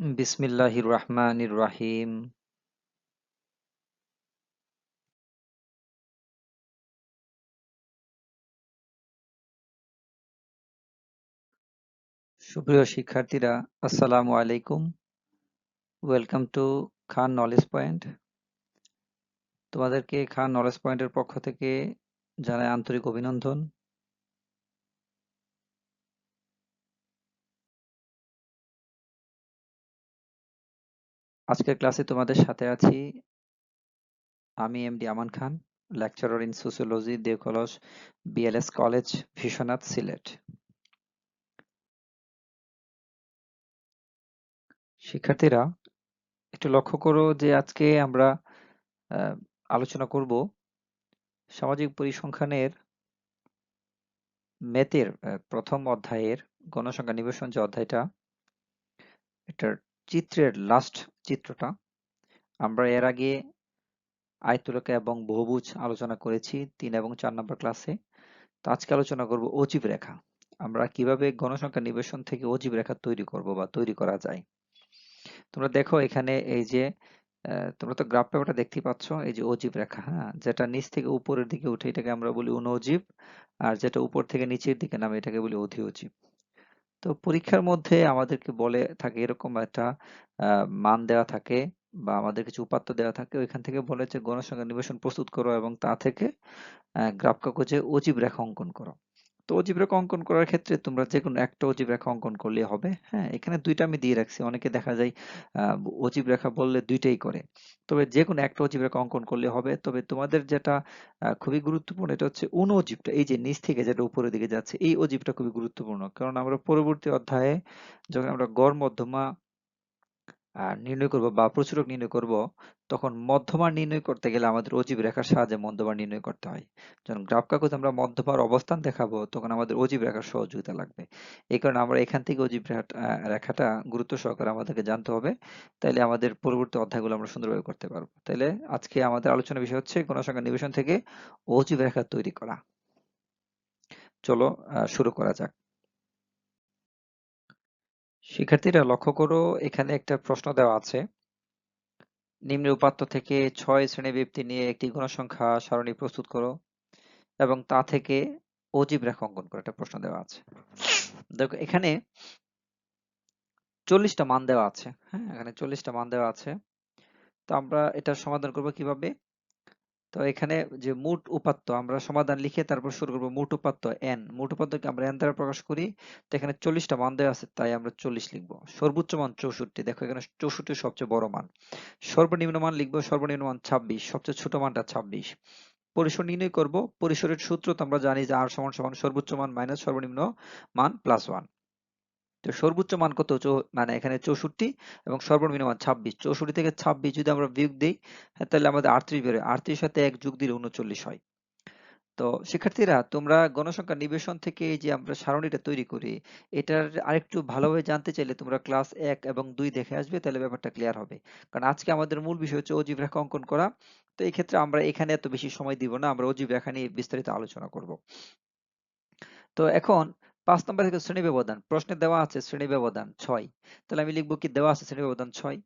বিসমিল্লাহির রহমানির রাহিম। সুপ্রিয় শিক্ষার্থীরা, আসসালামু আলাইকুম। Welcome to Khan knowledge point তোমাদেরকে খান নলেজ পয়েন্টের পক্ষ থেকে জানাই আন্তরিক অভিনন্দন। আজকের ক্লাসে তোমাদের সাথে আছি। আমি MD Aman Khan lecturer in sociology Deokalas BLS college Bishwanath Sylhet. শিক্ষার্থীরা, একটু লক্ষ্য করো যে আজকে আমরা আলোচনা করব সামাজিক পরিসংখ্যানের ম্যাথের প্রথম অধ্যায়ের গণসংখ্যা নিবেশন যে অধ্যায়টা, এটার চিত্রের লাস্ট চিত্রটা। আমরা এর আগে আয়তলকা এবং বহুভুজ আলোচনা করেছি তিন এবং চার নম্বর ক্লাসে তো আজকে আলোচনা করব অজীব রেখা। আমরা কীভাবে গণসংখ্যা নিবেশন থেকে অজীব রেখা তৈরি করব বা তৈরি করা যায়? তোমরা দেখো এখানে এই যে তোমরা তো গ্রাফ পেপারটা দেখতেই পাচ্ছ, এই যে অজীব রেখা হ্যাঁ? যেটা নিচ থেকে উপরের দিকে উঠে এটাকে আমরা বলি অনুজীব আর যেটা উপর থেকে নিচের দিকে নামে এটাকে বলি অধি অজীব তো পরীক্ষার মধ্যে আমাদেরকে বলে থাকে এরকম একটা মান দেওয়া থাকে বা আমাদের কিছু উপাত্ত দেওয়া থাকে। ওইখান থেকে বলে যে, গণসংখ্যা নিবেশন প্রস্তুত করো এবং তা থেকে গ্রাফ কাগজে অজীব রেখা অঙ্কন করো। তো অজীব রেখা অঙ্কন করার ক্ষেত্রে তোমরা যে কোনো একটা অজীব রেখা অঙ্কন করলে হবে হ্যাঁ? এখানে দুইটা আমি দিয়ে রাখছি। অনেকে দেখা যায় অজীব রেখা বললে দুইটাই করে। তবে যে কোনো একটা অজীব রেখা অঙ্কন করলে হবে। তবে তোমাদের যেটা খুবই গুরুত্বপূর্ণ, এটা হচ্ছে অজীবটা এই যে নিচ থেকে যেটা উপরের দিকে যাচ্ছে, এই অজীবটা খুবই গুরুত্বপূর্ণ। কারণ আমরা পরবর্তী অধ্যায়ে যখন আমরা গড়, মধ্যমা নির্ণয় করব বা প্রচুরক নির্ণয় করব, তখন মধ্যমান নির্ণয় করতে গেলে আমাদের অজীব রেখার সাহায্যে মধ্যমান নির্ণয় করতে হয়। যখন গ্রাফ কাগজ আমরা মধ্যমার অবস্থান দেখাবো, তখন আমাদের অজীব রেখার সহযোগিতা লাগবে। এই কারণে আমরা এখান থেকে অজীব রেখাটা গুরুত্ব সহকারে আমাদেরকে জানতে হবে। তাইলে আমাদের পরবর্তী অধ্যায়গুলো আমরা সুন্দরভাবে করতে পারব। তাইলে আজকে আমাদের আলোচনা বিষয় হচ্ছে গণসংখ্যা নিবেশন থেকে অজীব রেখা তৈরি করা। চলো শুরু করা যাক। শিক্ষার্থীরা লক্ষ্য করো, এখানে একটা প্রশ্ন দেওয়া আছে। নিম্ন উপাত্ত থেকে ছয় শ্রেণি ব্যক্তি নিয়ে একটি গণসংখ্যা সারণী প্রস্তুত করো এবং তা থেকে অজীব রেখা অঙ্কন করো, একটা প্রশ্ন দেওয়া আছে। দেখো, এখানে চল্লিশটা মান দেওয়া আছে হ্যাঁ এখানে চল্লিশটা মান দেওয়া আছে। তো আমরা এটা সমাধান করব কীভাবে? তো এখানে যে মোট উপাত্ত, আমরা সমাধান লিখে তারপর শুরু করব মোট উপাত্ত এন মোট উপাত্তকে আমরা এন দ্বারা প্রকাশ করি, তো এখানে চল্লিশটা মান দেওয়া আছে, তাই আমরা চল্লিশ লিখব। সর্বোচ্চ মান চৌষট্টি, দেখো এখানে চৌষট্টি সবচেয়ে বড় মান। সর্বনিম্ন মান লিখব, সর্বনিম্ন মান ছাব্বিশ, সবচেয়ে ছোট মানটা ছাব্বিশ। পরিসর নির্ণয় করব, পরিসরের সূত্র তো আমরা জানি যে আর সমান সমান সর্বোচ্চ মান মাইনাস সর্বনিম্ন মান প্লাস ওয়ান তো সর্বোচ্চ মান কত? মানে এখানে চৌষট্টি এবং সর্বনিম্ন মান ছাব্বিশ। চৌষট্টি থেকে ছাব্বিশ যদি আমরা বিয়োগ দিই হ্যাঁ, তাহলে আমাদের আটত্রিশ বেরোয়। আটত্রিশ সাথে এক যুগ দিলে উনচল্লিশ হয়। তো শিক্ষার্থীরা তোমরা গণসংখ্যা নিবেশন থেকে যে আমরা সারণীটা তৈরি করি এটার আরেকটু ভালোভাবে জানতে চাইলে তোমরা ক্লাস এক এবং দুই দেখে আসবে তাহলে ব্যাপারটা ক্লিয়ার হবে। কারণ আজকে আমাদের মূল বিষয় হচ্ছে অজীব রেখা অঙ্কন করা। তো এই ক্ষেত্রে আমরা এখানে এত বেশি সময় দিব না আমরা অজীব রেখা নিয়ে বিস্তারিত আলোচনা করব। তো এখন পাঁচ নম্বর থেকে শ্রেণি ব্যবধান, প্রশ্নে দেওয়া আছে শ্রেণি ব্যবধান ছয়। তাহলে আমি লিখব কি দেওয়া আছে শ্রেণি ব্যবধান ছয়?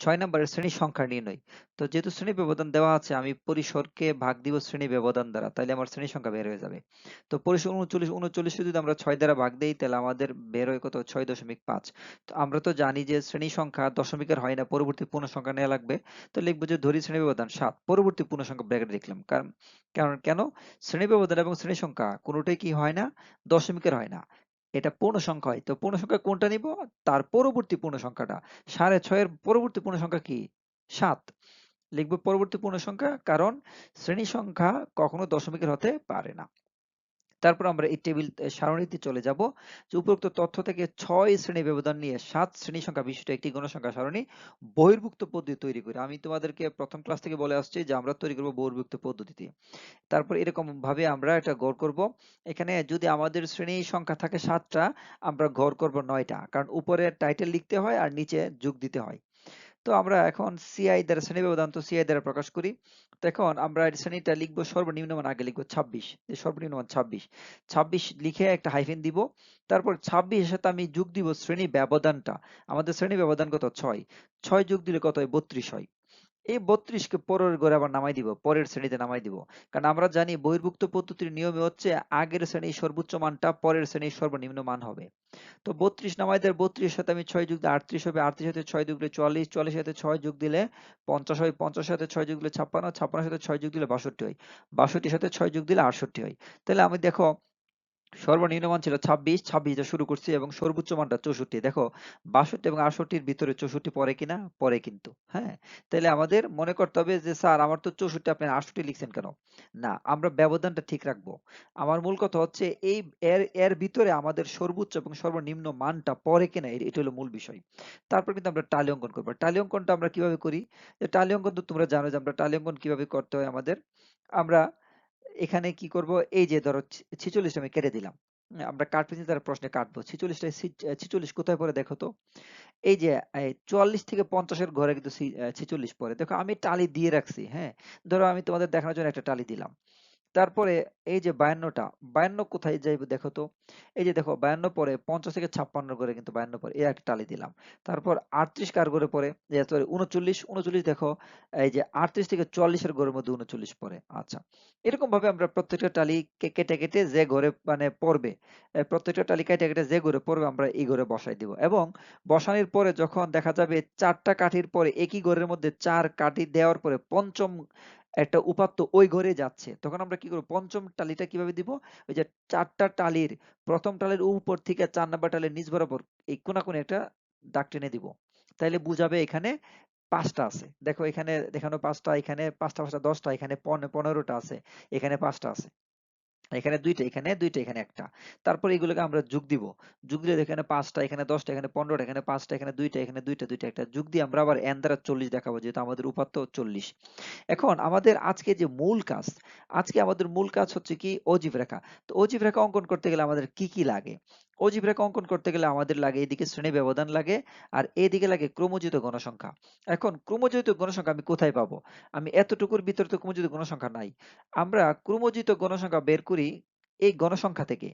ছয় নম্বরের শ্রেণি সংখ্যা নির্ণয় তো যেহেতু শ্রেণি ব্যবধান দেওয়া আছে, আমি পরিসরকে ভাগ দিব শ্রেণি ব্যবধান দ্বারা তাহলে আমার শ্রেণি সংখ্যা বের হয়ে যাবে। তো পরিসর উনচল্লিশ উনচল্লিশ যদি আমরা ছয় দ্বারা ভাগ দিই তাহলে আমাদের বের হয় কত? ছয় দশমিক পাঁচ। তো আমরা তো জানি যে শ্রেণি সংখ্যা দশমিকের হয় না, পরবর্তী পূর্ণ সংখ্যা নেওয়া লাগবে। তো লিখব যে ধরি শ্রেণি ব্যবধান সাত, পরবর্তী পূর্ণ সংখ্যা ব্র্যাকেট লিখলাম। কারণ কারণ কেন? শ্রেণি ব্যবধান এবং শ্রেণি সংখ্যা কোনোটাই কি হয় না? দশমিকের হয় না। এটা পূর্ণ সংখ্যা হয়। তো পূর্ণ সংখ্যা কোনটা নিব? তার পরবর্তী পূর্ণ সংখ্যাটা সাড়ে ছয়ের পরবর্তী পূর্ণ সংখ্যা কি? সাত। লিখব পরবর্তী পূর্ণ সংখ্যা কারণ শ্রেণি সংখ্যা কখনো দশমিকের হতে পারে না। তারপর আমরা এই টেবিল সারণীতে চলে যাব যে উপরোক্ত তথ্য থেকে ছয় শ্রেণি ব্যবধান নিয়ে সাত শ্রেণি সংখ্যা বিশিষ্ট একটি গণসংখ্যা সারণী বহির্ভুক্ত পদ্ধতি তৈরি করি। আমি তোমাদেরকে প্রথম ক্লাস থেকে বলে আসছি যে আমরা তৈরি করব বহির্ভুক্ত পদ্ধতিতে তারপর এরকম ভাবে আমরা এটা গড় করব। এখানে যদি আমাদের শ্রেণি সংখ্যা থাকে সাতটা, আমরা গড় করব নয়টা। কারণ উপরে টাইটেল লিখতে হয় আর নিচে যোগ দিতে হয়। তো আমরা এখন সিআই দ্বারা শ্রেণি ব্যবধান তো সিআই দ্বারা প্রকাশ করি। তো এখন আমরা শ্রেণীটা লিখব সর্বনিম্ন মান আগে লিখব ছাব্বিশ, যে সর্বনিম্ন মান ছাব্বিশ। ছাব্বিশ লিখে একটা হাইফেন দিব, তারপর ছাব্বিশের সাথে আমি যোগ দিব শ্রেণি ব্যবধানটা আমাদের শ্রেণি ব্যবধান কত? ছয়। ছয় যোগ দিলে কত হয়? বত্রিশ হয়। এই বত্রিশকে পরের ঘরে আবার নামাই দিব, পরের শ্রেণীতে নামাই দিব। কারণ আমরা জানি বহির্ভুক্ত পদ্ধতির নিয়মে হচ্ছে আগের শ্রেণির সর্বোচ্চ মানটা পরের শ্রেণির সর্বনিম্ন মান হবে। তো বত্রিশ নামাই দেয়, বত্রিশ সাথে আমি ছয় যুগ দিলে আটত্রিশ হবে, আটত্রিশ সাথে ছয় যুগ দিলে চুয়াল্লিশ চুয়াল্লিশ সাথে ছয় যুগ দিলে পঞ্চাশ হয়, পঞ্চাশ সাথে ছয় যুগ দিলে ছাপ্পান্ন ছাপ্পান্ন সাথে ছয় যুগ দিলে বাষট্টি হয় বাষট্টির সাথে ছয় যুগ দিলে আটষট্টি হয়। তাহলে আমি দেখো সর্বনিম্ন মান ছিল ছাব্বিশ ছাব্বিশ দিয়ে শুরু করছি এবং সর্বোচ্চ মানটা চৌষট্টি। দেখো, বাষট্টি এবং আটষট্টির ভিতরে চৌষট্টি পরে কিনা? পরে কিন্তু হ্যাঁ? তাহলে আমাদের মনে করতে হবে যে, স্যার, আমার তো চৌষট্টি, আপনি আটষট্টি লিখছেন কেন? না, আমরা ব্যবধানটা ঠিক রাখব। আমার মূল কথা হচ্ছে, এই এর এর ভিতরে আমাদের সর্বোচ্চ এবং সর্বনিম্ন মানটা পরে কিনা এটা হলো মূল বিষয়। তারপর কিন্তু আমরা টালি অঙ্কন করব। টালি অঙ্কনটা আমরা কীভাবে করি? যে, টালি অঙ্কন তো তোমরা জানো যে, আমরা টালি অঙ্কন কীভাবে করতে হয় আমাদের? আমরা এখানে কি করব? এই যে ধরো ছিচল্লিশ আমি কেটে দিলাম। আমরা কাটপিস তার প্রশ্নে কাটবো। ছিচল্লিশটা ছিচল্লিশ কোথায় পরে দেখো তো? এই যে চুয়াল্লিশ থেকে পঞ্চাশের ঘরে কিন্তু ছিচল্লিশ পরে দেখো আমি টালি দিয়ে রাখছি হ্যাঁ? ধরো আমি তোমাদের দেখানোর জন্য একটা টালি দিলাম। তারপরে এই যে বায়ান্নটা, বায়ান্ন কোথায় যাইবে দেখো তো? এই যে দেখো, বায়ান্ন পরে পঞ্চাশ থেকে ছাপ্পান্ন করে কিন্তু বায়ান্ন পরে এই একটা টালি দিলাম। তারপর আটত্রিশ কার করে পরে? সরি উনচল্লিশ উনচল্লিশ দেখো, এই যে আটত্রিশ থেকে চুয়াল্লিশের ঘরের মধ্যে উনচল্লিশ পরে। আচ্ছা এরকম ভাবে আমরা প্রত্যেকটা টালি কেটে কেটে যে ঘরে মানে পড়বে প্রত্যেকটা টালি কেটে কেটে যে ঘরে পড়বে আমরা এই ঘরে বসাই দিব। এবং বসানোর পরে যখন দেখা যাবে চারটা কাঠির পরে একই ঘরের মধ্যে চার কাঠি দেওয়ার পরে পঞ্চম একটা উপাত্ত ওই ঘরে যাচ্ছে। তখন আমরা কি করব? পঞ্চম টালিটা কীভাবে দিব? ওই যে চারটা টালির, প্রথম টালির উপর থেকে চার নাম্বার টালির নিচ বরাবর এই কোনা কোনাকুনি একটা দাগ টেনে দিব। তাইলে বুঝাবে এখানে পাঁচটা আছে। দেখো এখানে দেখানো পাঁচটা, এখানে পাঁচটা পাঁচটা, দশটা, এখানে পনেরোটা আছে, এখানে পাঁচটা আছে। এখানে দুইটা এখানে দুইটা, এখানে একটা। তারপর এগুলোকে আমরা যোগ দিব। যোগ দিলে এখানে পাঁচটা, এখানে দশটা, এখানে পনেরোটা, এখানে পাঁচটা, এখানে দুইটা এখানে দুইটা দুইটা, একটা। যোগ দিয়ে আমরা আবার এন দ্বারা চল্লিশ দেখাবো, যেহেতু আমাদের উপাত্ত চল্লিশ। এখন আমাদের আজকে যে মূল কাজ, আজকে আমাদের মূল কাজ হচ্ছে কি, অজীব রেখা। তো অজীব রেখা অঙ্কন করতে গেলে আমাদের কি কি লাগে? অজীব রেখা অঙ্কন করতে গেলে আমাদের লাগে, এদিকে শ্রেণি ব্যবধান লাগে আর এদিকে লাগে ক্রমজিত গণসংখ্যা। এখন ক্রমজিত গণসংখ্যা আমি কোথায় পাবো? আমি এতটুকুর ভিতরে তো ক্রমজিত গণসংখ্যা নাই। আমরা ক্রমজিত গণসংখ্যা বের করি এই গণসংখ্যা থেকে।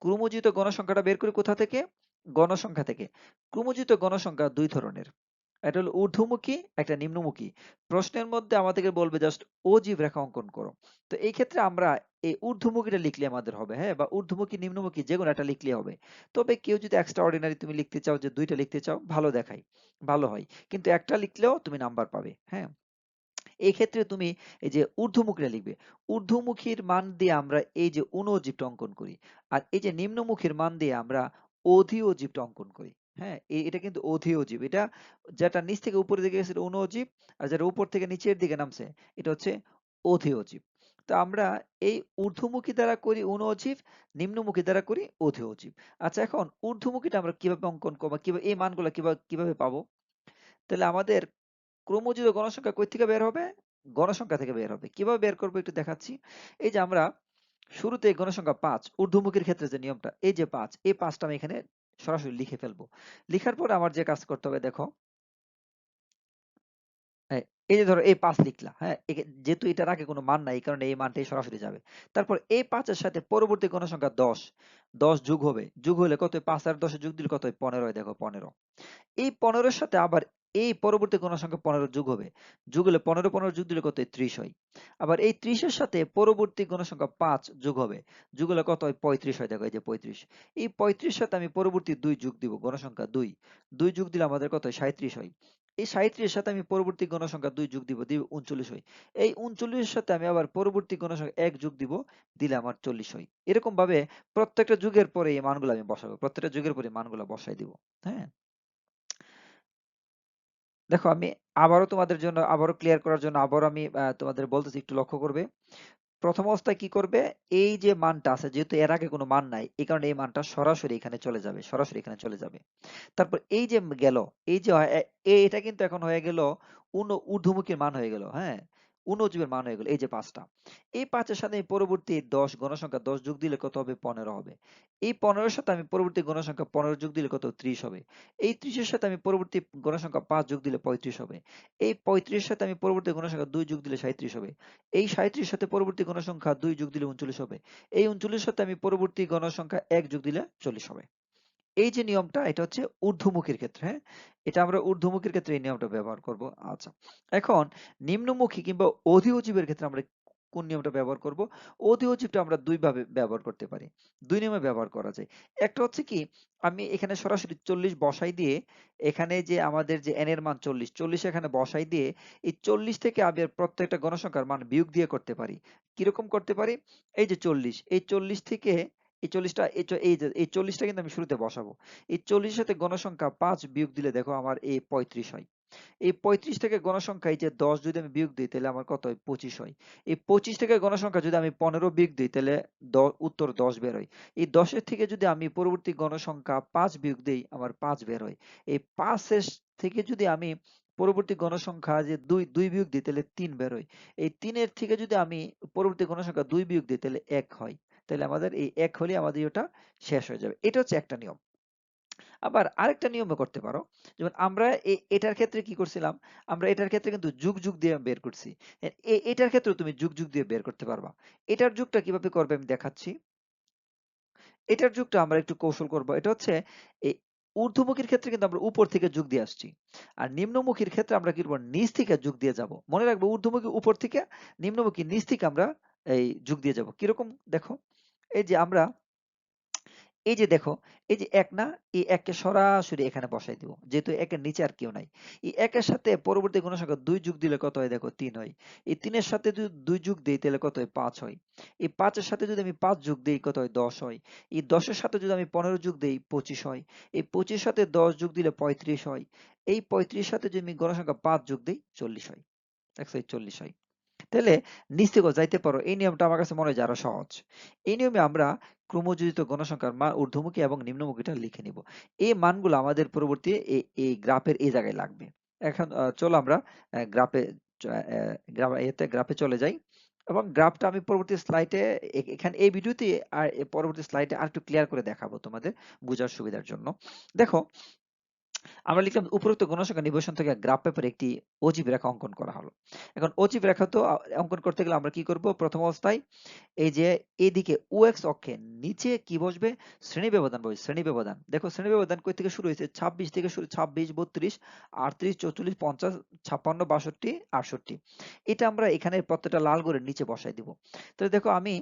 ক্রমজিত গণসংখ্যাটা বের করি কোথা থেকে? গণসংখ্যা থেকে। ক্রমজিত গণসংখ্যা দুই ধরনের। একটা হলো ঊর্ধ্বমুখী, একটা নিম্নমুখী। প্রশ্নের মধ্যে আমাদেরকে বলবে জাস্ট অজীব রেখা অঙ্কন করো। তো এই ক্ষেত্রে আমরা এই ঊর্ধ্বমুখীটা লিখলে আমাদের হবে হ্যাঁ? বা ঊর্ধ্বমুখী, নিম্নমুখী যে কোনো একটা লিখলে হবে। তবে কেউ যদি এক্সট্রা অর্ডিনারি তুমি লিখতে চাও যে দুইটা লিখতে চাও, ভালো দেখাই ভালো হয়। কিন্তু একটা লিখলেও তুমি নাম্বার পাবে হ্যাঁ? এই ক্ষেত্রে তুমি এই যে ঊর্ধ্বমুখীটা লিখবে, ঊর্ধ্বমুখীর মান দিয়ে আমরা এই যে অনুজীবটা অঙ্কন করি, আর এই যে নিম্নমুখীর মান দিয়ে আমরা অধিঅজীবটা অঙ্কন করি হ্যাঁ? এটা কিন্তু অধিঅজীব এটা যেটা নিচ থেকে উপরের দিকে গেছে অনুজীব আর যেটা উপর থেকে নিচের দিকে নামছে, এটা হচ্ছে অধিঅজীব তো আমরা এই ঊর্ধ্বমুখী দ্বারা করি অনুজীব নিম্নমুখী দ্বারা করি অধিঅজীব আচ্ছা এখন ঊর্ধ্বমুখীটা আমরা কীভাবে অঙ্কন করব? কীভাবে এই মানগুলো কীভাবে কীভাবে পাবো? তাহলে আমাদের ক্রমজিত গণসংখ্যা কই থেকে বের হবে? গণসংখ্যা থেকে বের হবে। কীভাবে বের করব একটু দেখাচ্ছি। এই যে আমরা শুরুতে গণসংখ্যা পাঁচ, ঊর্ধ্বমুখীর ক্ষেত্রে যে নিয়মটা, এই যে পাঁচ, এই পাঁচটা আমি এখানে সরাসরি লিখে ফেলব। লিখার পর আমার যে কাজ করতে হবে, দেখো এই যে ধরো এই পাঁচ লিখলা হ্যাঁ যেহেতু এটার আগে কোনো মান নাই, এই কারণে এই মানটাই সরাসরি যাবে তারপর এই পাঁচের সাথে পরবর্তী গণসংখ্যা দশ দশ যুগ হবে, যুগ হলে কত? পাঁচ আর দশে যুগ দিলে কত? পনেরো দেখো, পনেরো এই পনেরোর সাথে আবার এই পরবর্তী গণসংখ্যা পনেরো যোগ হবে। যোগ হলে পনেরো পনেরো যোগ দিলে কত হয়? ত্রিশ হয়। আবার এই ত্রিশের সাথে পরবর্তী গণসংখ্যা পাঁচ যোগ হবে। যোগ হলে কত হয়? পঁয়ত্রিশ হয়। দেখো এই যে পঁয়ত্রিশ। এই পঁয়ত্রিশ সাথে আমি পরবর্তী দুই যোগ দিব গণসংখ্যা দুই। দুই যোগ দিলে আমাদের কত হয়? সাঁত্রিশ হয়। এই সাঁত্রিশের সাথে আমি পরবর্তী গণসংখ্যা দুই যোগ দিব দিব উনচল্লিশ হয়। এই উনচল্লিশের সাথে আমি আবার পরবর্তী গণসংখ্যা এক যোগ দিব, দিলে আমার চল্লিশ হয়। এরকম ভাবে প্রত্যেকটা যুগের পরে এই মানগুলো আমি বসাবো। প্রত্যেকটা যুগের পরে মানগুলো বসাই দিব। হ্যাঁ? দেখো, আমি আবারও তোমাদের জন্য, আবারও ক্লিয়ার করার জন্য, আবারও আমি তোমাদের বলতেছি, একটু লক্ষ্য করবে। প্রথম অবস্থায় কি করবে? এই যে মানটা আছে, যেহেতু এর আগে কোনো মান নাই, এই কারণে এই মানটা সরাসরি এখানে চলে যাবে, সরাসরি এখানে চলে যাবে। তারপর এই যে গেল, এই যে এটা কিন্তু এখন হয়ে গেল ঊর্ধ্বমুখীর মান হয়ে গেল হ্যাঁ? অনুজীবের মান হয়ে গেল। এই যে পাঁচটা, এই পাঁচের সাথে আমি পরবর্তী দশ গণসংখ্যা দশ যোগ দিলে কত হবে? পনেরো হবে। এই পনেরোর সাথে আমি পরবর্তী গণসংখ্যা পনেরো যোগ দিলে কত? ত্রিশ হবে। এই ত্রিশের সাথে আমি পরবর্তী গণসংখ্যা পাঁচ যোগ দিলে পঁয়ত্রিশ হবে। এই পঁয়ত্রিশের সাথে আমি পরবর্তী গণসংখ্যা দুই যোগ দিলে সাঁত্রিশ হবে। এই সাঁত্রিশ সাথে পরবর্তী গণসংখ্যা দুই যোগ দিলে উনচল্লিশ হবে। এই উনচল্লিশ সাথে আমি পরবর্তী গণসংখ্যা এক যোগ দিলে চল্লিশ হবে। এই যে নিয়মটা, এটা হচ্ছে ঊর্ধ্বমুখীর ক্ষেত্রে হ্যাঁ? এটা আমরা ঊর্ধ্বমুখীর ক্ষেত্রে এই নিয়মটা ব্যবহার করব। আচ্ছা এখন নিম্নমুখী কিংবা অধিঅজীবের ক্ষেত্রে আমরা কোন নিয়মটা ব্যবহার করব? অধিঅজীবটা আমরা দুই ভাবে ব্যবহার করতে পারি। দুই নিয়মে ব্যবহার করা যায়। একটা হচ্ছে কি, আমি এখানে সরাসরি চল্লিশ বসাই দিয়ে, এখানে যে আমাদের যে এন এর মান চল্লিশ চল্লিশ এখানে বসাই দিয়ে, এই চল্লিশ থেকে আমি প্রত্যেকটা গণসংখ্যার মান বিয়োগ দিয়ে করতে পারি। কীরকম করতে পারি? এই যে চল্লিশ, এই চল্লিশ থেকে এই চল্লিশটা, এই যে, এই চল্লিশটা কিন্তু আমি শুরুতে বসাবো। এই চল্লিশের সাথে গণসংখ্যা পাঁচ বিয়োগ দিলে দেখো আমার এই পঁয়ত্রিশ হয়। এই পঁয়ত্রিশ থেকে গণসংখ্যা, এই যে দশ যদি আমি বিয়োগ দিই, তাহলে আমার কত হয়? পঁচিশ হয়। এই পঁচিশ থেকে গণসংখ্যা যদি আমি পনেরো বিয়োগ দিই, তাহলে উত্তর দশ বের হয়। এই দশের থেকে যদি আমি পরবর্তী গণসংখ্যা পাঁচ বিয়োগ দিই, আমার পাঁচ বের হয়। এই পাঁচের থেকে যদি আমি পরবর্তী গণসংখ্যা যে দুই দুই বিয়োগ দিই, তাহলে তিন বের হয়। এই তিনের থেকে যদি আমি পরবর্তী গণসংখ্যা দুই বিয়োগ দিই, তাহলে এক হয়। তাহলে আমাদের এই এক হলে আমাদের ওটা শেষ হয়ে যাবে। এটা হচ্ছে একটা নিয়ম। আবার আরেকটা নিয়মে করতে পারো। যেমন আমরা এটার ক্ষেত্রে কি করছিলাম? আমরা এটার ক্ষেত্রে কিন্তু যুগ যুগ দিয়ে বের করছি। এটার ক্ষেত্রে তুমি যুগ যুগ দিয়ে বের করতে পারবা। এটার যুগটা কীভাবে করবে আমি দেখাচ্ছি। এটার যুগটা আমরা একটু কৌশল করব। এটা হচ্ছে এই ঊর্ধ্বমুখীর ক্ষেত্রে কিন্তু আমরা উপর থেকে যুগ দিয়ে আসছি। আর নিম্নমুখীর ক্ষেত্রে আমরা কি করব? নিচ থেকে যুগ দিয়ে যাব। মনে রাখব ঊর্ধ্বমুখী উপর থেকে নিম্নমুখী নিচ থেকে আমরা এই যুগ দিয়ে যাব। কীরকম? দেখো। এই যে আমরা, এই যে দেখো, এই যে এক না, এই এককে সরাসরি এখানে বসাই দিব। যেহেতু একের নিচে আর কেউ নাই। এই একের সাথে পরবর্তী কোনো সংখ্যা দুই যুগ দিলে কত হয়? দেখো তিন হয়। এই তিনের সাথে যদি দুই যুগ দিই, তাহলে কত হয়? পাঁচ হয়। এই পাঁচের সাথে যদি আমি পাঁচ যুগ দিই, কত হয়? দশ হয়। এই দশের সাথে যদি আমি পনেরো যুগ দিই, পঁচিশ হয়। এই পঁচিশ সাথে দশ যুগ দিলে পঁয়ত্রিশ হয়। এই পঁয়ত্রিশ সাথে যদি আমি গণসংখ্যা পাঁচ যুগ দিই, চল্লিশ হয়। এই চল্লিশ হয়। তাহলে নিচ থেকেও যাইতে পারো। এই নিয়মটা আমার কাছে মনে হয় আরও সহজ। এই নিয়মে আমরা ক্রমযোজিত গণসংখ্যার মান ঊর্ধ্বমুখী এবং নিম্নমুখীটা লিখে নিব। এই মানগুলো আমাদের পরবর্তী এই গ্রাফের এই জায়গায় লাগবে। এখন চলো আমরা গ্রাফে গ্রাফ, এতে গ্রাফে চলে যাই। এবং গ্রাফটা আমি পরবর্তী স্লাইডে এখানে এই ভিডিওতে আর পরবর্তী স্লাইডে আর একটু ক্লিয়ার করে দেখাবো তোমাদের বোঝার সুবিধার জন্য। দেখো আমরা লিখলাম উপরোক্ত গণসংখ্যা নিবেশন থেকে গ্রাফ পেপারে একটি অজীব রেখা অঙ্কন করা হলো। এখন অজীব রেখা তো অঙ্কন করতে গেলে আমরা কি করব? প্রথম অবস্থায় এই যে এদিকে ও এক্স অক্ষে নিচে কি বসবে? শ্রেণি ব্যবধান বসবে, শ্রেণি ব্যবধান। দেখো শ্রেণি ব্যবধান কই থেকে শুরু হয়েছে? ছাব্বিশ থেকে শুরু, ছাব্বিশ, বত্রিশ, আটত্রিশ, চৌচল্লিশ, পঞ্চাশ, ছাপ্পান্ন, বাষট্টি, আটষট্টি। এটা আমরা এখানে প্রত্যেকটা লাল করে নিচে বসাই দিব। তো দেখো আমি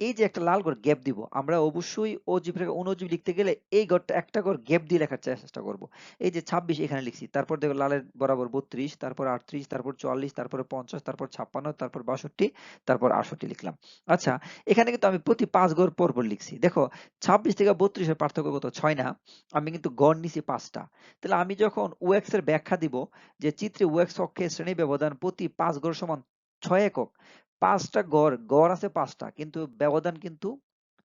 এই যে একটা লাল ঘর গ্যাপ দিব, আমরা অবশ্যই অজীব রেখা অনুজীব লিখতে গেলে এই ঘরটা একটা ঘর গ্যাপ দিয়ে লেখার চেষ্টা করব। এই যে ছাব্বিশ এখানে লিখছি, তারপর দেখো লালের বরাবর বত্রিশ, তারপর আটত্রিশ, তারপর চুয়াল্লিশ, তারপর পঞ্চাশ, তারপর ছাপ্পান্ন, তারপর বাষট্টি, তারপর আটষট্টি লিখলাম। আচ্ছা এখানে কিন্তু আমি প্রতি পাঁচ ঘর পর পর লিখছি। দেখো, ছাব্বিশ থেকে বত্রিশের পার্থক্য কত? ছয় না। আমি কিন্তু গড় নিছি পাঁচটা তাহলে আমি যখন ওএক্স এর ব্যাখ্যা দিব যে চিত্রে ওএক্স অক্ষে শ্রেণি ব্যবধান প্রতি পাঁচ গড় সমান ছয় একক পাঁচটা গড় গড় আছে পাঁচটা, কিন্তু ব্যবধান কিন্তু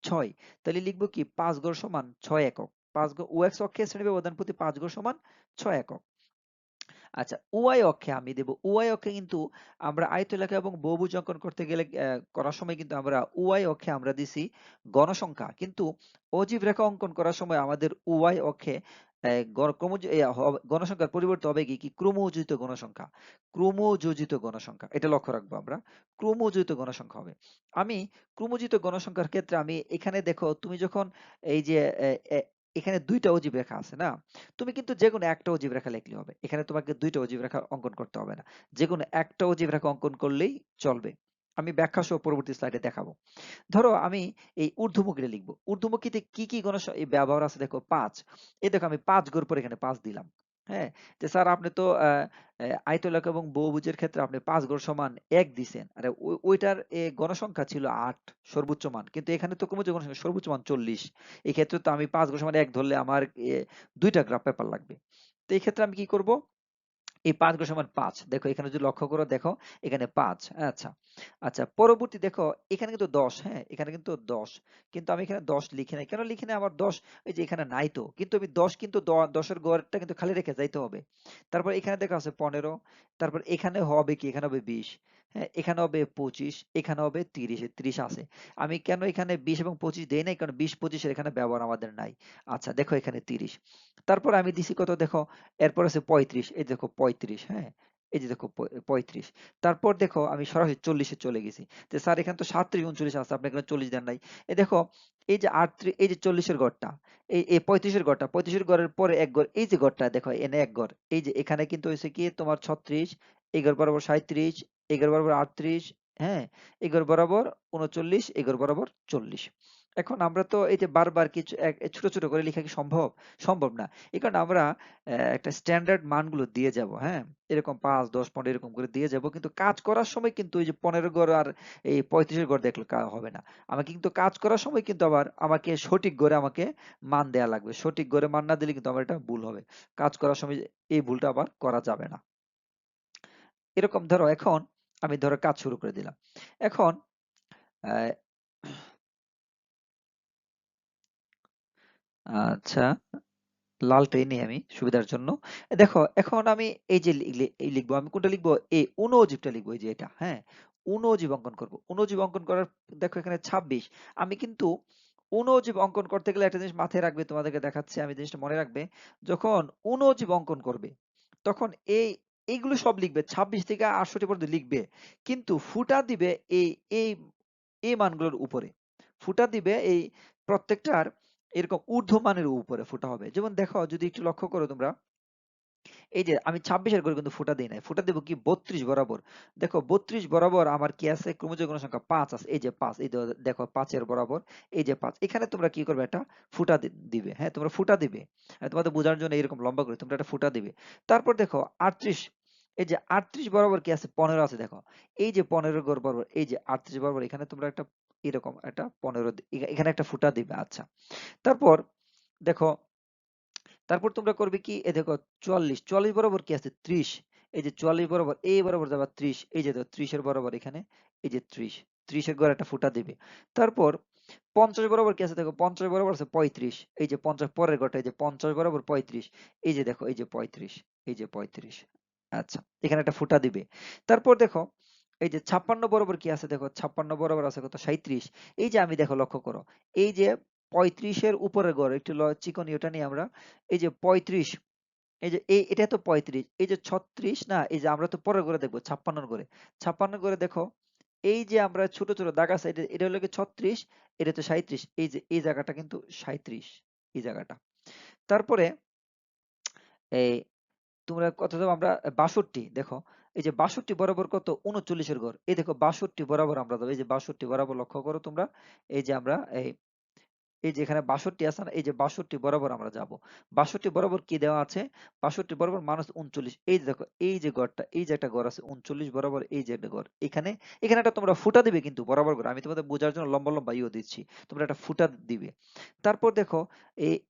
ছয়। তাহলে লিখব কি? পাঁচ গড় সমান ছয় একক। পাঁচ গড় ওএক্স অক্ষে শ্রেণি ব্যবধান প্রতি পাঁচ গড় সমান ছয় একক। আচ্ছা ওয়াই অক্ষে আমি দেব। ওয়াই অক্ষে কিন্তু আমরা আয়তলেখা এবং বহুভুজ অঙ্কন করতে গেলে করার সময় কিন্তু আমরা ওয়াই অক্ষে আমরা দিছি গণসংখ্যা। কিন্তু অজীব রেখা অঙ্কন করার সময় আমাদের ওয়াই অক্ষে গণসংখ্যার পরিবর্তে হবে কি কি গণসংখ্যা। ক্রমযোজিত গণসংখ্যা, এটা লক্ষ্য রাখব আমরা। ক্রমযোজিত গণসংখ্যা হবে। আমি ক্রমযোজিত গণসংখ্যার ক্ষেত্রে আমি এখানে দেখো, তুমি যখন এই যে এখানে দুইটা অজীব রেখা আছে না, তুমি কিন্তু যে কোনো একটা অজীব রেখা লিখলে হবে। এখানে তোমাকে দুইটা অজীব রেখা অঙ্কন করতে হবে না। যে কোনো একটা অজীব রেখা অঙ্কন করলেই চলবে। আমি ব্যাখ্যা সহ পরবর্তী স্লাইডে দেখাবো। ধরো আমি এই ঊর্ধ্বমুখীটা লিখব। ঊর্ধ্বমুখীতে কি কি গণ ব্যবহার আছে দেখো পাঁচ। এই দেখো আমি পাঁচ গড় পর এখানে পাঁচ দিলাম হ্যাঁ? যে স্যার আপনি তো আহ, এবং বহুভুজের ক্ষেত্রে আপনি পাঁচ গড় সমান এক দিছেন। আরে ওইটার গণসংখ্যা ছিল আট সর্বোচ্চ মান। কিন্তু এখানে তো ক্রমজ গণসংখ্যা সর্বোচ্চ মান চল্লিশ। এই ক্ষেত্রে তো আমি পাঁচ গড় সমান এক ধরলে আমার দুইটা গ্রাফ পেপার লাগবে। তো এই ক্ষেত্রে আমি কি করব? এই পাঁচ গুণ সমান পাঁচ। দেখো, এখানে যদি লক্ষ্য করো, দেখো, এখানে পাঁচ। আচ্ছা আচ্ছা পরবর্তী দেখো, এখানে কিন্তু দশ হ্যাঁ এখানে কিন্তু দশ। কিন্তু আমি এখানে দশ লিখি নাই। কেন লিখি নাই? আমার দশ এই যে এখানে নাই তো। কিন্তু আমি দশ কিন্তু দশের গড়টা কিন্তু খালি রেখে যাইতে হবে। তারপর এখানে দেখো আছে পনেরো। তারপর এখানে হবে কি? এখানে হবে বিশ। হ্যাঁ এখানে হবে পঁচিশ, এখানে হবে তিরিশ তিরিশ আছে। আমি কেন এখানে বিশ এবং পঁচিশ দেই নাই? কারণ বিশ, পঁচিশের এখানে ব্যবহার আমাদের নাই। আচ্ছা দেখো এখানে তিরিশ। তারপর আমি দিছি কত? দেখো, এরপর আছে পঁয়ত্রিশ। এই দেখো পঁয়ত্রিশ হ্যাঁ? এই যে দেখো পঁয়ত্রিশ। তারপর দেখো, আমি সরাসরি চল্লিশে চলে গেছি। তো স্যার, এখানে তো সাতত্রিশ উনচল্লিশ আছে, আপনি এখানে চল্লিশ দেন নাই। এই দেখো, এই যে আটত্রিশ এই যে চল্লিশের গড়টা, এই এই পঁয়ত্রিশের গড়টা, পঁয়ত্রিশের গড়ের পরে এক গড়, এই যে গড়টা দেখো এনে এক গড়। এই যে এখানে কিন্তু হয়েছে কি? তোমার ছত্রিশ এগারো বরাবর সাঁত্রিশ এগারো বরাবর আটত্রিশ হ্যাঁ এগারো বরাবর উনচল্লিশ এগারো বরাবর চল্লিশ। এখন আমরা তো যে বারবার কিছু ছোট ছোট করে লেখা কি সম্ভব? সম্ভব না। এই কারণে আমরা একটা স্ট্যান্ডার্ড মানগুলো দিয়ে যাব হ্যাঁ? এরকম পাঁচ, দশ, পনেরো এরকম করে দিয়ে যাব, কিন্তু কাজ করার সময় কিন্তু ওই যে পনেরো গড় আর এই পঁয়ত্রিশের গড় দেখলে হবে না। আমাকে কিন্তু কাজ করার সময় কিন্তু আবার আমাকে সঠিক গড়ে আমাকে মান দেয়া লাগবে। সঠিক গড়ে মান না দিলে কিন্তু আমার এটা ভুল হবে। কাজ করার সময় এই ভুলটা আবার করা যাবে না। এরকম ধরো এখন আমি ধরো কাজ শুরু করে দিলাম। এখন আচ্ছা লালটাই নেই আমি সুবিধার জন্য। দেখো, এখন আমি এই যে লিখব, আমি কোনটা লিখব? এই উনঅজীবটা লিখব, এই যে এটা হ্যাঁ? উনঅজীব অঙ্কন করব। উনঅজীব অঙ্কন করার, দেখো এখানে 26 আমি কিন্তু উনঅজীব অঙ্কন করতে গেলে একটা জিনিস মাথায় রাখবে, তোমাদেরকে দেখাচ্ছি, আমি জিনিসটা মনে রাখবে, যখন উনঅজীব অঙ্কন করবে, তখন এই এইগুলো সব লিখবে 26 থেকে 68 পর্যন্ত লিখবে, কিন্তু ফুটা দিবে এই এই এই মানগুলোর উপরে। ফুটা দিবে এই প্রত্যেকটার এরকম ঊর্ধ্বমানের উপরে ফুটা হবে। যেমন দেখো, যদি একটু লক্ষ্য করো তোমরা এই যে আমি ছাব্বিশের করে কিন্তু ফুটা দিই নাই। ফুটা দেবো কি বত্রিশ বরাবর। দেখো, বত্রিশ বরাবর আমার কি আছে? ক্রমযোগ সংখ্যা পাঁচ আছে। এই যে পাঁচ, এই দেখো পাঁচের বরাবর, এই যে পাঁচ। এখানে তোমরা কি করবে? একটা ফুটা দিবে। হ্যাঁ তোমরা ফুটা দিবে। তোমাদের বোঝার জন্য এরকম লম্বা করে তোমরা একটা ফুটা দিবে। তারপর দেখো, আটত্রিশ, এই যে আটত্রিশ বরাবর কি আছে? পনেরো আছে, দেখো। এই যে পনেরো গড় বরাবর, এই যে আটত্রিশ বরাবর, এখানে তোমরা একটা এরকম একটা পনেরো দি- এখা- এখানে একটা ফুটা দিবে আচ্ছা। তারপর দেখো তারপর তোমরা করবে কি এই দেখো চুয়াল্লিশ চুয়াল্লিশ বরাবর কি আছে ত্রিশ এই যে চুয়াল্লিশ বরাবর এই বরাবর যাবা ত্রিশ এই যে দেখো ত্রিশের বরাবর এখানে এই যে ত্রিশ ত্রিশের ঘরে একটা ফুটা দিবে তারপর পঞ্চাশ বরাবর কি আছে দেখো পঞ্চাশ বরাবর আছে পঁয়ত্রিশ এই যে পঞ্চাশ পরের ঘরটা এই যে পঞ্চাশ বরাবর পঁয়ত্রিশ এই যে দেখো এই যে পঁয়ত্রিশ এই যে পঁয়ত্রিশ আচ্ছা এখানে একটা ফুটা দিবে তারপর দেখো এই যে ছাপ্পান্ন বরাবর কি আছে দেখো ছাপ্পান্ন বরাবর আছে কত সাঁইত্রিশ এই যে আমি দেখো লক্ষ্য করো এই যে পঁয়ত্রিশের উপরে ঘর একটু ল- চিকনিওটা নিয়ে আমরা, এই যে পঁয়ত্রিশ, এই যে, এই, এটা তো পঁয়ত্রিশ, এই যে ছত্রিশ, না, এই যে আমরা তো পরের ঘরে দেখব, ছাপ্পান্ন করে ছাপ্পান্ন করে দেখো, এই যে আমরা ছোট ছোট দাগ আছে, এটা এটা হলো ছত্রিশ, এটা তো সাঁইত্রিশ, এই যে, এই জায়গাটা কিন্তু সাঁইত্রিশ, এই জায়গাটা। তারপরে, এই, তোমরা কত আমরা, বাষট্টি, দেখো, এই যে বাষট্টি বরাবর কত উনচল্লিশের ঘর এই দেখো, বাষট্টি বরাবর আমরা দেবো, এই যে বাষট্টি বরাবর লক্ষ্য করো তোমরা, এই যে আমরা, এই এই যে এখানে বাষট্টি আছে না, এই যে বাষট্টি বরাবর আমরা যাব। বাষট্টি বরাবর কি দেওয়া আছে? বাষট্টি বরাবর মানুষ উনচল্লিশ। এই দেখো, এই যে গড়টা, এই যে একটা গড় আছে, উনচল্লিশ বরাবর এই যে একটা গড়। এখানে এখানে একটা তোমরা ফুটা দিবে কিন্তু বরাবর করে। আমি তোমাদের বোঝার জন্য লম্বা লম্বা ইয়ে দিচ্ছি। তোমরা একটা ফুটা দিবে। তারপর দেখো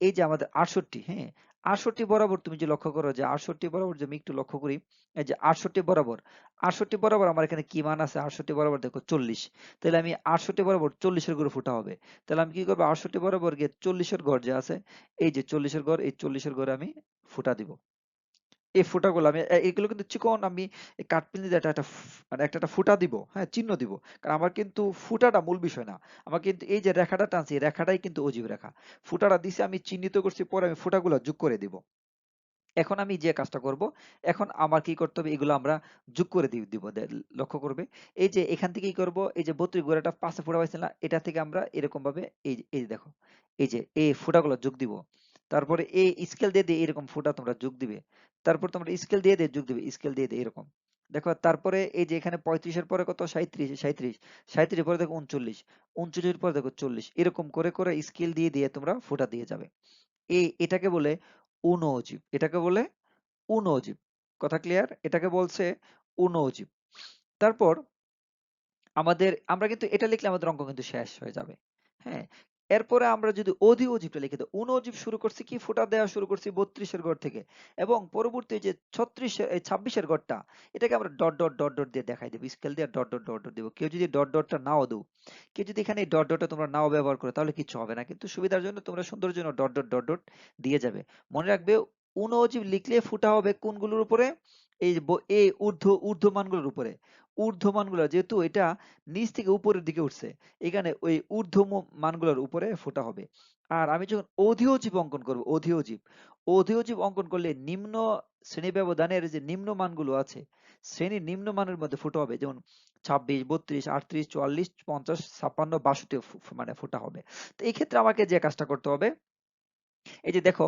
এই যে আমাদের আটষট্টি হ্যাঁ? আটষট্টি বরাবর তুমি যে লক্ষ্য করো যে আটষট্টি বরাবর যে আমি একটু লক্ষ্য করি, এই যে আটষট্টি বরাবর আটষট্টি বরাবর আমার এখানে কি মান আছে? আটষট্টি বরাবর দেখো চল্লিশ। তাহলে আমি আটষট্টি বরাবর চল্লিশের গড় ফুটা হবে। তাহলে আমি কি করব? আটষট্টি বরাবর গিয়ে চল্লিশের ঘর যে আছে, এই যে চল্লিশের ঘর, এই চল্লিশের ঘরে আমি ফুটা দিব। এই ফুটাগুলো আমি এগুলো কিন্তু চিকন, আমি কাঠপিন দিয়ে একটা একটা মানে একটা একটা ফুটা দিব হ্যাঁ চিহ্ন দিব। কারণ আমার কিন্তু ফুটাটা মূল বিষয় না। আমার কিন্তু এই যে রেখাটা টানছি রেখাটাই কিন্তু অজীব রেখা। ফুটাটা দিছে, আমি চিহ্নিত করছি, পরে আমি ফুটাগুলো যোগ করে দিব। এখন আমি যে কাজটা করব, এখন আমার কি করতে হবে, এগুলো আমরা যোগ করে দিব লক্ষ্য করবে। এই যে এখান থেকে কি করব, এই যে বত্রিশ গোড়াটা পাশে ফোটা পাইছে না, এটা থেকে আমরা এরকম ভাবে এই এই যে দেখো, এই যে এই ফুটাগুলো যোগ দিব। তারপরে এই স্কেল দিয়ে দিয়ে এরকম ফুটা তোমরা যোগ দিবে। তারপর তোমরা স্কেল দিয়ে দিয়ে যোগ দিবে স্কেল দিয়ে দিয়ে, এরকম। দেখো, তারপরে এই যে এখানে পঁয়ত্রিশের পরে কত? সাঁত্রিশ সাঁত্রিশ সাঁত্রিশের পরে দেখো উনচল্লিশ। উনচল্লিশের পরে দেখো চল্লিশ। এরকম করে করে স্কেল দিয়ে দিয়ে তোমরা ফুটা দিয়ে যাবে। এই এটাকে বলে উনঅজীব এটাকে বলে উনঅজীব কথা ক্লিয়ার এটাকে বলছে উনঅজীব তারপর আমাদের, আমরা কিন্তু এটা লিখলে আমাদের অঙ্ক কিন্তু শেষ হয়ে যাবে। হ্যাঁ? এরপরে আমরা যদি অধি অজীবটা লিখে দিই উনঅজীব শুরু করছি কি? ফোঁটা দেওয়া শুরু করছি বত্রিশের ঘর থেকে। এবং পরবর্তী যে ছত্রিশের ছাব্বিশের ঘরটা এটাকে আমরা ডট ডট ডট ডট দিয়ে দেখাই দেবো। স্কেল দিয়ে ডট ডট ডট ডট দিব। কেউ যদি ডট, ডটটা নাও দেও কেউ যদি এখানে ডট, ডটটা তোমরা নাও ব্যবহার করো, তাহলে কিছু হবে না। কিন্তু সুবিধার জন্য তোমরা সুন্দর জন্য ডট ডট ডট ডট দিয়ে যাবে। মনে রাখবে উনঅজীব লিখলে ফুটা হবে কোনগুলোর উপরে? এই এই ঊর্ধ্ব, ঊর্ধ্বমানগুলোর উপরে। ঊর্ধ্ব মানগুলো যেহেতু এটা নিচ থেকে উপরের দিকে উঠছে, এখানে ওই ঊর্ধ্ব মানগুলোর উপরে ফোঁটা হবে। আর আমি যখন অধিও জীব অঙ্কন করব অধিও জীব অধিও জীব অঙ্কন করলে নিম্ন শ্রেণি ব্যবধানের যে নিম্ন মানগুলো আছে, শ্রেণির নিম্ন মানের মধ্যে ফুটো হবে। যেমন ছাব্বিশ, বত্রিশ, আটত্রিশ, চুয়াল্লিশ, পঞ্চাশ, ছাপ্পান্ন, বাষট্টি মানে ফুটা হবে। তো এই ক্ষেত্রে আমাকে যে কাজটা করতে হবে, এই যে দেখো,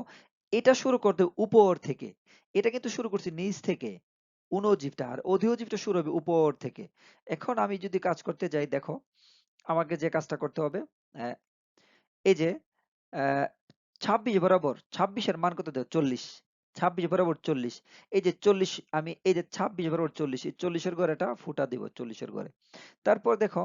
এটা শুরু করতে উপর থেকে, এটা কিন্তু শুরু করছি নিচ থেকে। উনজীবটা আর অধিজীবটা শুরু হবে উপর থেকে। এখন আমি যদি কাজ করতে যাই, দেখো, আমাকে যে কাজটা করতে হবে এই যে ছাব্বিশ বরাবর, ছাব্বিশের মান কত দেব চল্লিশ। ছাব্বিশ বরাবর চল্লিশ। এই যে চল্লিশ, আমি এই যে ছাব্বিশ বরাবর চল্লিশ, এই চল্লিশের ঘরে এটা ফুটা দিব চল্লিশের ঘরে। তারপর দেখো,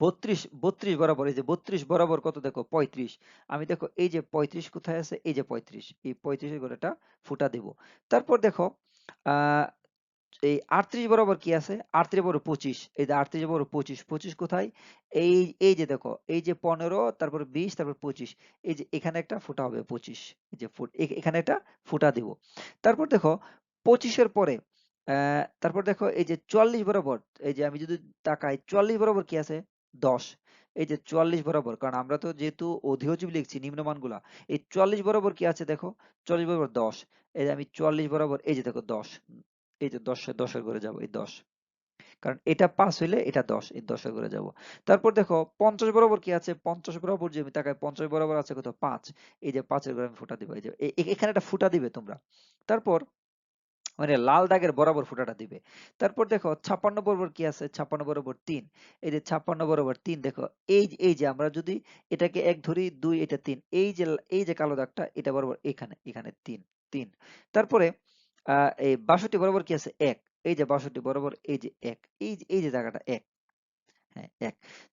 বত্রিশ বত্রিশ বরাবর, এই যে বত্রিশ বরাবর কত দেখো? পঁয়ত্রিশ। আমি দেখো, এই যে পঁয়ত্রিশ কোথায় আছে? এই যে পঁয়ত্রিশ। এই পঁয়ত্রিশের ঘরে এটা ফুটা দিব। তারপর দেখো আহ এই আটত্রিশ বরাবর কি আছে? আটত্রিশ বরাবর পঁচিশ। এই যে আটত্রিশ বরাবর পঁচিশ পঁচিশ কোথায়? এই এই যে দেখো, এই যে পনেরো, তারপর বিশ, তারপর পঁচিশ। এই যে এখানে একটা ফুটা হবে পঁচিশ। এই যে এখানে একটা ফুটা দিব। তারপর দেখো, পঁচিশের পরে আহ তারপর দেখো, এই যে চুয়াল্লিশ বরাবর, এই যে আমি যদি তাকাই চুয়াল্লিশ বরাবর কি আছে? দশ। এই যে চুয়াল্লিশ বরাবর, কারণ আমরা তো যেহেতু অধিজীব লিখছি নিম্নমানগুলা, এই চুয়াল্লিশ বরাবর কি আছে দেখো? চুয়াল্লিশ বরাবর দশ, এই যে আমি চুয়াল্লিশ বরাবর, এই যে দেখো দশ, এই যে দশের দশের ঘরে যাব, এই দশ। কারণ এটা পাস হইলে এটা দশ, এই দশের ঘরে যাব। তারপর দেখো পঞ্চাশ বরাবর কি আছে? পঞ্চাশ বরাবর যে আমি তাকাই, পঞ্চাশ বরাবর আছে কত? পাঁচ, এই যে পাঁচের ঘরে আমি ফুটা দিব, এই যে এখানে একটা ফুটা দিবে তোমরা। তারপর মানে লাল দাগের বরাবর ফুটাটা দিবে। তারপর দেখো ছাপ্পান্ন বরাবর কি আছে? ছাপ্পান্ন বরাবর তিন। এই যে ছাপ্পান্ন বরাবর তিন দেখো, এই যে- এই যে আমরা যদি এটাকে এক ধরি দুই, এটা তিন। এই যে এই যে কালো দাগটা, এটা বরাবর এখানে এখানে তিন তিন। তারপরে আহ এই বাষট্টি বরাবর কি আছে? এক। এই যে বাষট্টি বরাবর, এই যে এক। এই যে এই যে জায়গাটা এক। হ্যাঁ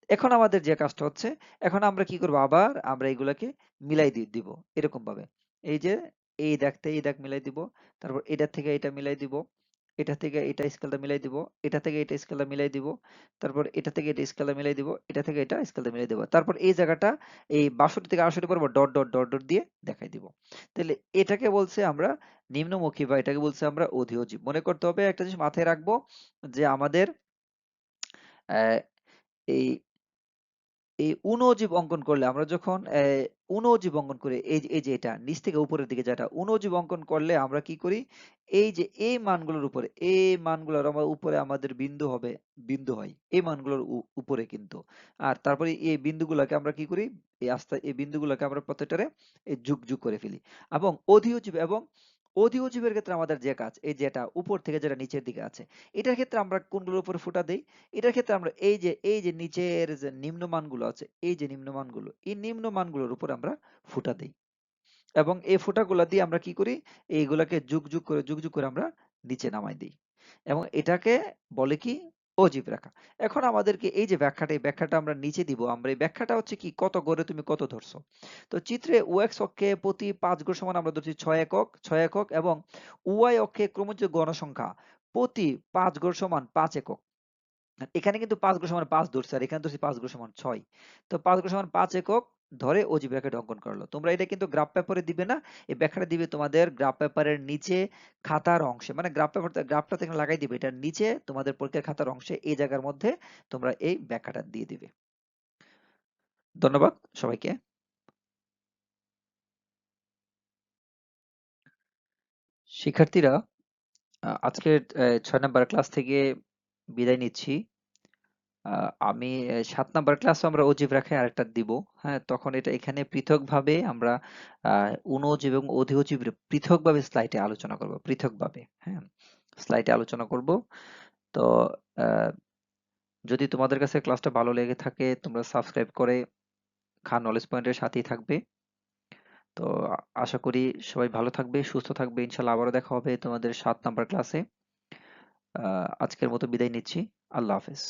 এখন আমাদের যে কাজটা হচ্ছে, এখন আমরা কি করব? আবার আমরা এগুলাকে মিলাই দিব এরকম ভাবে এই যে এই দাগতে এই দাগ মিলাই দিব। তারপর এটা থেকে এটা মিলাই দিব। এটা থেকে এটা স্কেলটা মিলাই দিব। এটা থেকে এটা স্কেলটা মিলাই দিব। তারপর এটা থেকে এটা স্কেলটা মিলাই দিব। এটা থেকে এটা স্কেলটা মিলাই দিব। তারপর এই জায়গাটা, এই বাষট্টি থেকে আটষট্টি পর্ব ডট ডট ডট ডট দিয়ে দেখাই দিব। তাহলে এটাকে বলছে আমরা নিম্নমুখী বা এটাকে বলছে আমরা অধিজীব মনে করতে হবে একটা জিনিস মাথায় রাখব যে আমাদের এই এই উনজীব অঙ্কন করলে আমরা যখন আহ, উনজীব অঙ্কন করি এই যে এই যে এটা নিচ থেকে উপরের দিকে যেটা উনজীব অঙ্কন করলে আমরা কি করি? এই যে এই মানগুলোর উপরে এই মানগুলোর আমার উপরে আমাদের বিন্দু হবে বিন্দু হয় এই মানগুলোর উপরে কিন্তু। আর তারপরে এই বিন্দুগুলোকে আমরা কি করি? এই আস্তে এই বিন্দুগুলোকে আমরা প্রত্যেকটারে যুগ যুগ করে ফেলি। এবং অধিজীব এবং অধিজীবের ক্ষেত্রে আমাদের যে কাজ, এই যেটা উপর থেকে যেটা নিচের দিকে আছে, এটার ক্ষেত্রে আমরা কোনগুলোর উপরে ফুটা দেই? এটার ক্ষেত্রে আমরা এই যে এই যে নিচের যে নিম্ন মানগুলো আছে, এই যে নিম্ন মানগুলো এই নিম্ন মানগুলোর উপর আমরা ফুটা দেই। এবং এই ফোটাগুলা দিয়ে আমরা কি করি? এইগুলাকে যুগ যুগ করে, যুগ যুগ করে আমরা নিচে নামাই দিই। এবং এটাকে বলে কি? অজীব রেখা। এখন আমাদেরকে এই যে ব্যাখ্যাটা, এই ব্যাখ্যাটা আমরা নিচে দিব। আমরা এই ব্যাখ্যাটা হচ্ছে কি, কত গড়ে তুমি কত ধরছো? তো চিত্রে ওএক্স অক্ষে প্রতি পাঁচ গড় সমান আমরা ধরছি ছয় একক ছয় একক এবং ওয়াই অক্ষে ক্রমজ গণসংখ্যা প্রতি পাঁচ গড় সমান পাঁচ একক। এখানে কিন্তু পাঁচ গড় সমান পাঁচ ধরছে, আর এখানে ধরছি পাঁচ গড় সমান ছয়। তো পাঁচ গড় সমান পাঁচ একক ধরে অজীব রেখাটা অঙ্কন করল। তোমরা এটা কিন্তু গ্রাফ পেপারে দিবে না, এই ব্যাখ্যাটা দিবে তোমাদের গ্রাফ পেপারের নিচে খাতার অংশে। মানে গ্রাফ পেপার গ্রাফটা এখানে লাগাই দিবে, এটার নিচে তোমাদের পরীক্ষার খাতার অংশে এই জায়গার মধ্যে তোমরা এই ব্যাখ্যাটা দিয়ে দিবে। ধন্যবাদ সবাইকে। শিক্ষার্থীরা আজকের ছয় নাম্বার ক্লাস থেকে বিদায় নিচ্ছি। আমি সাত নাম্বার ক্লাসে আমরা অজীব রেখায় আরেকটা দিব। হ্যাঁ তখন এটা এখানে পৃথকভাবে আমরা আহ, অনুজীব এবং অধিজীব পৃথকভাবে স্লাইডে আলোচনা করব পৃথকভাবে। হ্যাঁ স্লাইডে আলোচনা করব। তো যদি তোমাদের কাছে ক্লাসটা ভালো লেগে থাকে তোমরা সাবস্ক্রাইব করে খান নলেজ পয়েন্টের সাথেই থাকবে। তো আশা করি সবাই ভালো থাকবে সুস্থ থাকবে। ইনশাল্লাহ আবারও দেখা হবে তোমাদের সাত নাম্বার ক্লাসে আজকের মতো বিদায় নিচ্ছি। আল্লাহ হাফেজ।